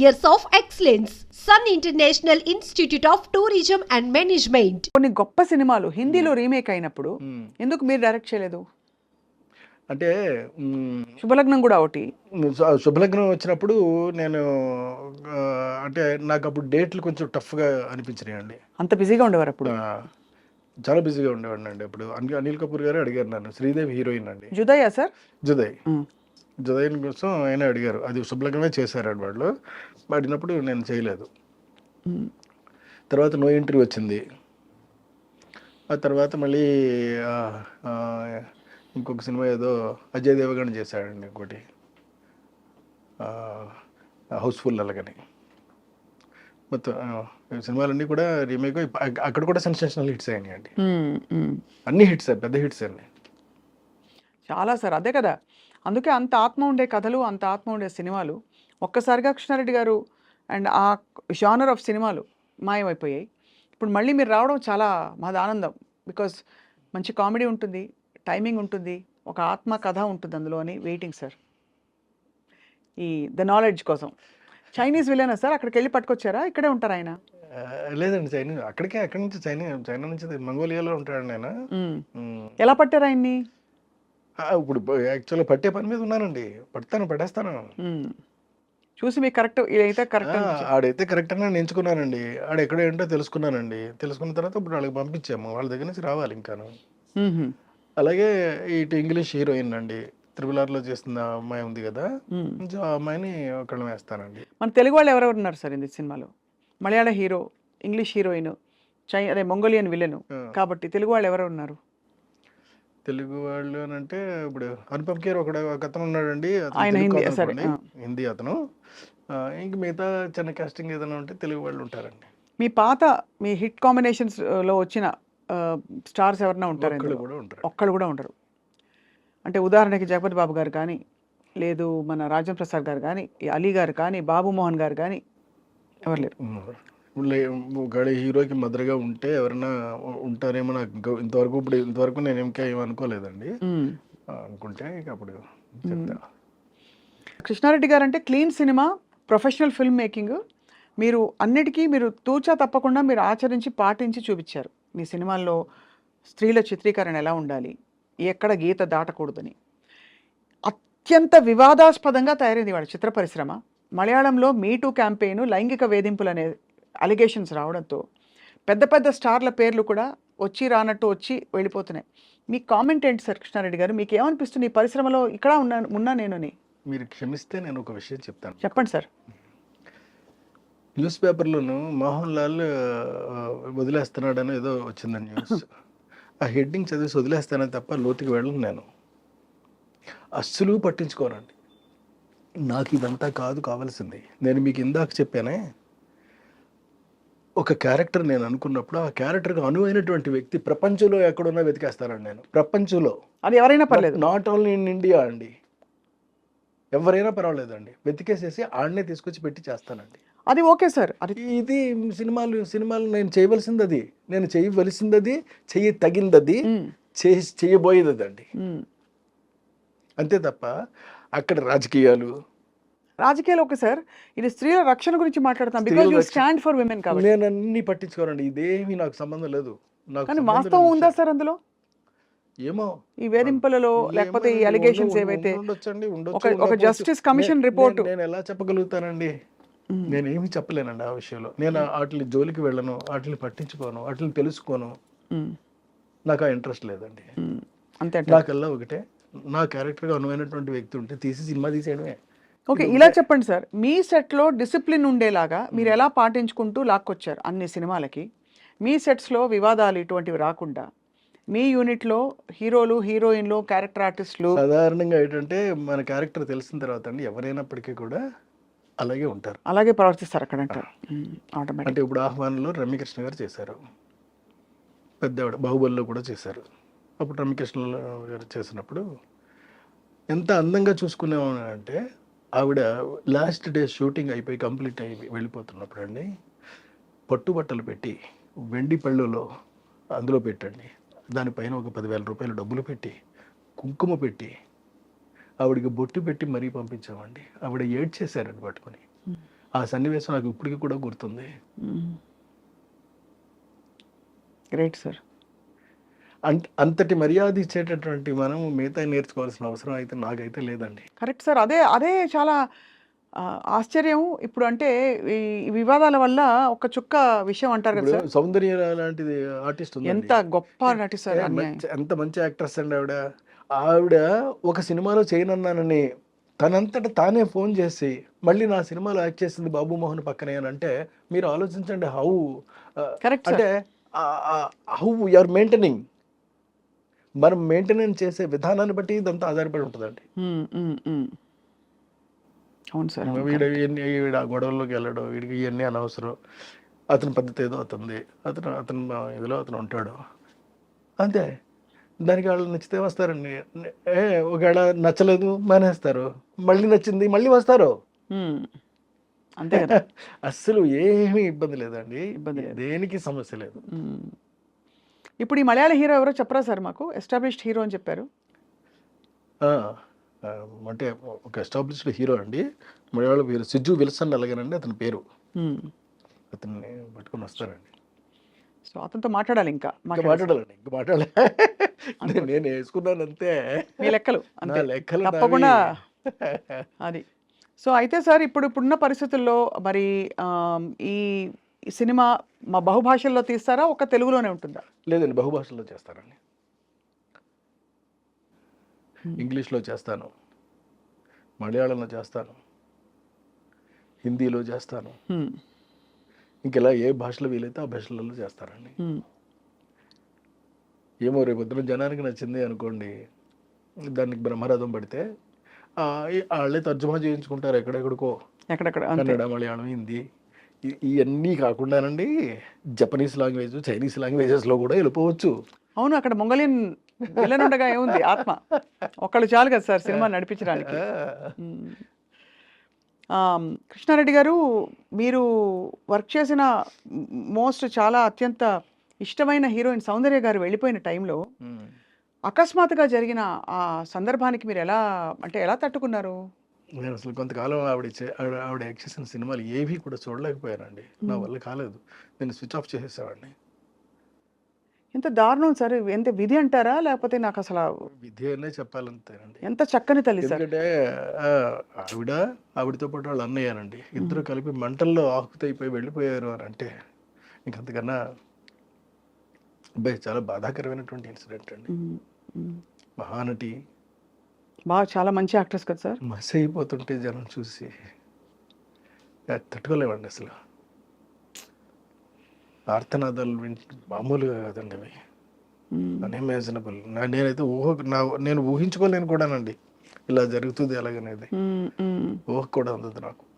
years of excellence. Sun International Institute of Tourism and Management. కొన్ని గొప్ప సినిమాలు హిందీలో రీమేక్ అయినప్పుడు మ్మ్. ఎందుకు మీరు డైరెక్ట్ చేయలేదు? అంటే శుభలగ్నం కూడా ఒకటి. శుభలగ్నం వచ్చినప్పుడు నేను అంటే నాకు అప్పుడు డేట్లు కొంచెం టఫ్గా అనిపించినాయి అండి. అంత బిజీగా ఉండేవారు అప్పుడు? చాలా బిజీగా ఉండేవాడిని అండి అప్పుడు. అనిల్ అనిల్ కపూర్ గారు అడిగారు నన్ను. శ్రీదేవి హీరోయిన్ అండి. జుదయ్యా సార్? జుదయ్. జుదయ్ కోసం ఆయన అడిగారు. అది శుభలగ్నమే చేశారండి వాళ్ళు అడిగినప్పుడు నేను చేయలేదు. తర్వాత నో ఎంట్రీ వచ్చింది. ఆ తర్వాత మళ్ళీ ఇంకొక సినిమా ఏదో అజయ్ దేవగన్ చేశాడండి ఇంకోటి. హౌస్ఫుల్ అలాగని మొత్తం సినిమాలన్నీ కూడా రీమేక్ అక్కడ కూడా సెన్సేషనల్ హిట్స్ అయినాయి అండి. మ్మ్. మ్మ్. అన్ని హిట్స్ పెద్ద హిట్స్ అండి. చాలా సార్ అదే కదా. అందుకే అంత ఆత్మ ఉండే కథలు అంత ఆత్మ ఉండే సినిమాలు ఒక్కసారిగా కృష్ణారెడ్డి గారు అండ్ ఆ జానర్ ఆఫ్ సినిమాలు మాయమైపోయాయి. ఇప్పుడు మళ్ళీ మీరు రావడం చాలా మాది ఆనందం బికాస్ మంచి కామెడీ ఉంటుంది టైమింగ్ ఉంటుంది ఒక ఆత్మ కథ ఉంటుంది అందులో అని వెయిటింగ్ సార్ ఈ ద నాలెడ్జ్ కోసం. చైనీస్ విలేనా సార్ అక్కడికి వెళ్ళి పట్టుకొచ్చారా? ఇక్కడే ఉంటారు ఆయన? లేదండి చైనా అక్కడికే అక్కడి నుంచి చైనా చైనా నుంచి మంగోలియాలో ఉంటాడు. ఉమ్. ఎలా పట్టారు ఆయన్ని? ఇప్పుడు యాక్చువల్గా పట్టే పని మీద ఉన్నానండి. పడతాను పడేస్తాను. చూసి మీకు కరెక్ట్ ఇదైతే కరెక్ట్ ఆడైతే కరెక్ట్ అని నేను ఎంచుకున్నానండి ఆడ ఎక్కడ ఏంటో తెలుసుకున్నానండి. తెలుసుకున్న తర్వాత ఇప్పుడు వాళ్ళకి పంపించాము. వాళ్ళ దగ్గర నుంచి రావాలి ఇంకాను. అలాగే ఇటు ఇంగ్లీష్ హీరోయిన్ అండి. త్రిబులార్లో చేస్తున్న ఆ అమ్మాయి ఉంది కదా. ఆ అమ్మాయిని ఒకళ్ళని వేస్తానండి. మన తెలుగు వాళ్ళు ఎవరెవరు ఉన్నారు సార్ ఈ సినిమాలో? మలయాళ హీరో ఇంగ్లీష్ హీరోయిన్ చై అదే మంగోలియన్ విలన్ కాబట్టి తెలుగు వాళ్ళు ఎవరు ఉన్నారు? తెలుగు వాళ్ళు అని అంటే ఇప్పుడు అనుపమ్ కేర్ ఒకడు ఒక అతను ఉన్నాడండి. అతను ఆయన తెలుగు హిందీ, కాదు సరే, అనుకోండి. హిందీ అతను. ఆ, ఇంక మిగతా చిన్న కాస్టింగ్ ఏదైనా ఉంటే తెలుగు వాళ్ళు ఉంటారండి. మీ పాత మీ హిట్ కాంబినేషన్స్లో వచ్చిన స్టార్స్ ఎవరైనా ఉంటారు ఒక్కళ్ళు ఇందులో? కూడా ఉంటారు. ఒక్కళ్ళు కూడా ఉండరు. అంటే ఉదాహరణకి జగపతి బాబు గారు కానీ లేదు మన రాజన్ ప్రసాద్ గారు కానీ ఈ అలీ గారు కానీ బాబు మోహన్ గారు కానీ ఎవరు లేరు? ఒకవేళ హీరోకి మదర్గా ఉంటే ఎవరైనా ఉంటారేమో నాకు ఇంతవరకు ఇప్పుడు ఇంతవరకు నేను ఇంకా ఏం అనుకోలేదండి. మ్మ్. ఆ, అనుకుంటే ఇక అప్పుడు చెప్తా. కృష్ణారెడ్డి గారు అంటే clean cinema professional film making. మీరు అన్నిటికీ మీరు తూచా తప్పకుండా మీరు ఆచరించి పాటించి చూపించారు. మీ సినిమాల్లో స్త్రీల చిత్రీకరణ ఎలా ఉండాలి? ఎక్కడ గీత దాటకూడదని. అత్యంత వివాదాస్పదంగా తయారైంది వాళ్ళ చిత్ర పరిశ్రమ. మలయాళంలో మీటూ క్యాంపెయిన్ లైంగిక వేధింపులు అనే అలిగేషన్స్ రావడంతో పెద్ద పెద్ద స్టార్ల పేర్లు కూడా వచ్చి రానట్టు వచ్చి వెళ్ళిపోతున్నాయి. మీ కామెంట్ ఏంటి సార్ కృష్ణారెడ్డి గారు? మీకు ఏమనిపిస్తుంది? ఈ పరిశ్రమలో ఇక్కడ ఉన్నా ఉన్నా నేనని. మీరు క్షమిస్తే నేను ఒక విషయం చెప్తాను. చెప్పండి సార్. న్యూస్ పేపర్లోను మోహన్ లాల్ వదిలేస్తున్నాడని ఏదో వచ్చిందండి న్యూస్. ఆ హెడ్డింగ్ చదివేసి వదిలేస్తానని తప్ప లోతుకి వెళ్ళను నేను. అస్సలు పట్టించుకోనండి. నాకు ఇదంతా కాదు కావాల్సింది. నేను మీకు ఇందాక చెప్పానే ఒక క్యారెక్టర్ నేను అనుకున్నప్పుడు ఆ క్యారెక్టర్కి అనువైనటువంటి వ్యక్తి ప్రపంచంలో ఎక్కడున్నా వెతికేస్తానండి నేను. ప్రపంచంలో. అది ఎవరైనా పర్లేదు. నాట్ ఓన్లీ ఇన్ ఇండియా అండి. ఎవరైనా పర్వాలేదండి. వెతికేసేసి ఆడనే తీసుకొచ్చి పెట్టి చేస్తానండి. అది ఓకే సార్. అది ఇది సినిమాలు సినిమాలు నేను చేయవలసింది అది నేను చేయవలసింది అది చెయ్యి తగింది అది మ్మ్. చేసి చేయబోయేది మ్మ్. అంతే తప్ప అక్కడ రాజకీయాలు రాజకీయాలు ఓకే సార్. ఇది స్త్రీల రక్షణ గురించి మాట్లాడతాం because you stand for women కాబట్టి. నేను అన్ని పట్టించుకోనండి. ఇదేమీ నాకు సంబంధం లేదు. కానీ వాస్తవం ఉందా. సార్. అందులో? ఏమో. ఈ వేధింపులలో లేకపోతే ఈ అలిగేషన్స్ ఏవైతే ఒక- ఒక ఉండకపోవచ్చు. justice commission నే- report. నేను- ఎలా చెప్పగలుగుతానండి. నేను ఏమీ చెప్పలేనండి ఆ విషయంలో. నేను వాటిని జోలికి వెళ్ళను వాటిని పట్టించుకోను వాటిని తెలుసుకోను. నాకు ఆ ఇంట్రెస్ట్ లేదండి. అంతే నాకల్లా ఒకటే. నా క్యారెక్టర్గా అనువైనటువంటి వ్యక్తి ఉంటే తీసి సినిమా తీసేయడమే. ఓకే ఇలా చెప్పండి సార్. మీ సెట్లో డిసిప్లిన్ ఉండేలాగా మీరు ఎలా పాటించుకుంటూ లాక్కొచ్చారు అన్ని సినిమాలకి? మీ సెట్స్లో వివాదాలు ఇటువంటివి రాకుండా మీ యూనిట్లో హీరోలు హీరోయిన్లు క్యారెక్టర్ ఆర్టిస్టులు సాధారణంగా ఏంటంటే మన క్యారెక్టర్ తెలిసిన తర్వాత అండి ఎవరైనప్పటికీ కూడా అలాగే ఉంటారు. అలాగే ప్రవర్తిస్తారు అక్కడ అంటే ఇప్పుడు ఆహ్వానంలో రమ్యకృష్ణ గారు చేశారు. పెద్దవాడు బాహుబలిలో కూడా చేశారు. అప్పుడు రమ్యకృష్ణ గారు చేసినప్పుడు ఎంత అందంగా చూసుకునేవాడు అంటే ఆవిడ లాస్ట్ డే షూటింగ్ అయిపోయి కంప్లీట్ అయి వెళ్ళిపోతున్నప్పుడు అండి పట్టుబట్టలు పెట్టి వెండి పళ్ళులో అందులో పెట్టండి. దానిపైన ఒక పదివేల రూపాయలు డబ్బులు పెట్టి కుంకుమ పెట్టి ఆవిడకి బొట్టు పెట్టి మరీ పంపించామండి. ఆవిడ ఏడ్చేశారండి పట్టుకొని. ఆ సన్నివేశం నాకు ఇప్పటికీ కూడా గుర్తుంది. Great sir. అంతటి మర్యాద ఇచ్చేటటువంటి మనం మిగతా నేర్చుకోవాల్సిన అవసరం అయితే నాకైతే లేదండి. Correct sir. అదే అదే చాలా ఆశ్చర్యం ఇప్పుడు అంటే ఈ వివాదాల వల్ల ఒక చుక్క విషయం అంటారు కదా సార్. సౌందర్య లాంటిది ఆర్టిస్ట్ ఉంది ఎంత గొప్ప నటి సార్ అన్యాయం. ఎంత మంచి యాక్ట్రెస్ అండి ఆవిడ. ఆవిడ ఒక సినిమాలో చేయనన్నానని తనంతట తానే ఫోన్ చేసి మళ్ళీ నా సినిమాలో యాక్ట్ చేసింది బాబు మోహన్ పక్కనే అని అంటే మీరు ఆలోచించండి హౌ అంటే హౌ ఆర్ మెయింటైనింగ్ మనం మెయింటెనెన్స్ చేసే విధానాన్ని బట్టి ఇదంతా ఆధారపడి ఉంటుందండి. అవును సార్. వీడు ఇవన్నీ వీడు ఆ గొడవల్లోకి వెళ్ళడం వీడికి ఇవన్నీ అనవసరం అతని పద్ధతి ఏదో అతనిది అతను అతను ఇదిలో అతను ఉంటాడు అంతే దానికి వాళ్ళు నచ్చితే వస్తారండి ఏ ఒకవేళ నచ్చలేదు మానేస్తారు మళ్ళీ నచ్చింది మళ్ళీ వస్తారు. అంతే అస్సలు ఏమీ ఇబ్బంది లేదండి ఇబ్బంది. దేనికి సమస్య లేదు. ఇప్పుడు ఈ మలయాళ హీరో ఎవరో చెప్పరా సార్ మాకు? ఎస్టాబ్లిష్డ్ హీరో అని చెప్పారు. అంటే ఒక ఎస్టాబ్లిష్డ్ హీరో అండి. మలయాళ పేరు సిజ్జు విల్సన్ అలాగేనండి అతని పేరు. అతన్ని పట్టుకొని వస్తారండి. సో అతనితో మాట్లాడాలి ఇంకా. ఇంకా మాట్లాడాలి. మాట్లాడాలండి ఇంకా మాట్లాడాలి. నేను- నేను వేసుకున్నాను అంతే. మీ లెక్కలు లెక్కలు తప్పకుండా. అది. సో అయితే సార్ ఇప్పుడు ఇప్పుడున్న పరిస్థితుల్లో మరి ఈ ఈ సినిమా మా బహుభాషల్లో తీస్తారా? ఒక తెలుగులోనే ఉంటుందా? లేదండి బహుభాషల్లో చేస్తానండి. ఇంగ్లీష్లో చేస్తాను. మలయాళంలో చేస్తాను. హిందీలో చేస్తాను. ఇంకెలా ఏ భాషలో వీలైతే ఆ భాషలలో చేస్తారండి. ఏమో రేపు పొద్దున జనానికి నచ్చింది అనుకోండి. దానికి బ్రహ్మరథం పడితే వాళ్ళే తర్జుమా చేయించుకుంటారు ఎక్కడెక్కడికో. ఎక్కడెక్కడ? కన్నడ మలయాళం హిందీ. ఇవన్నీ కాకుండానండి జపనీస్ లాంగ్వేజ్ చైనీస్ లాంగ్వేజెస్లో కూడా వెళ్ళిపోవచ్చు. అవును అక్కడ మొంగలియన్ విలన్ ఉండగా ఏముంది? ఆత్మ. ఒక్కళ్ళు చాలు కదా సార్ సినిమా నడిపించడానికి. కృష్ణారెడ్డి గారు మీరు వర్క్ చేసిన మోస్ట్ చాలా అత్యంత ఇష్టమైన హీరోయిన్ సౌందర్య గారు వెళ్ళిపోయిన టైంలో. అకస్మాత్తుగా జరిగిన ఆ సందర్భానికి మీరు ఎలా అంటే ఎలా తట్టుకున్నారు? నేను అసలు కొంతకాలం ఆవిడ ఆవిడ ఆవిడ యాక్ట్ చేసిన సినిమాలు ఏవి కూడా చూడలేకపోయానండి. నా వల్ల కాలేదు. నేను స్విచ్ ఆఫ్ చేసేసామండి ఎంత దారుణం సార్ ఎంత విధి అంటారా? లేకపోతే నాకు అసలు విధి అనే చెప్పాలంతేనండి. ఎంత చక్కని తల్లి సార్. ఎందుకంటే ఆవిడ ఆవిడతో పాటు వాళ్ళు అన్నయ్యానండి. ఇద్దరు కలిపి మంటల్లో ఆకుతైపోయి వెళ్ళిపోయారు అని అంటే ఇంకంతకన్నా అబ్బాయి చాలా బాధాకరమైనటువంటి ఇన్సిడెంట్ అండి. మహానటి బాగా చాలా మంచి యాక్ట్రెస్ కదా సార్? మసి అయిపోతుంటే జనం చూసి. ఆ, తట్టుకోలేమండి అసలు. ఆర్తనాదాలు వింటే మామూలుగా కాదండి అవి. అన్ఇమాజినబుల్. నేనైతే ఊహ నా నేను ఊహించుకోలేను కూడానండి. ఇలా జరుగుతుంది. మ్మ్. ఊహ కూడా అందదు నాకు.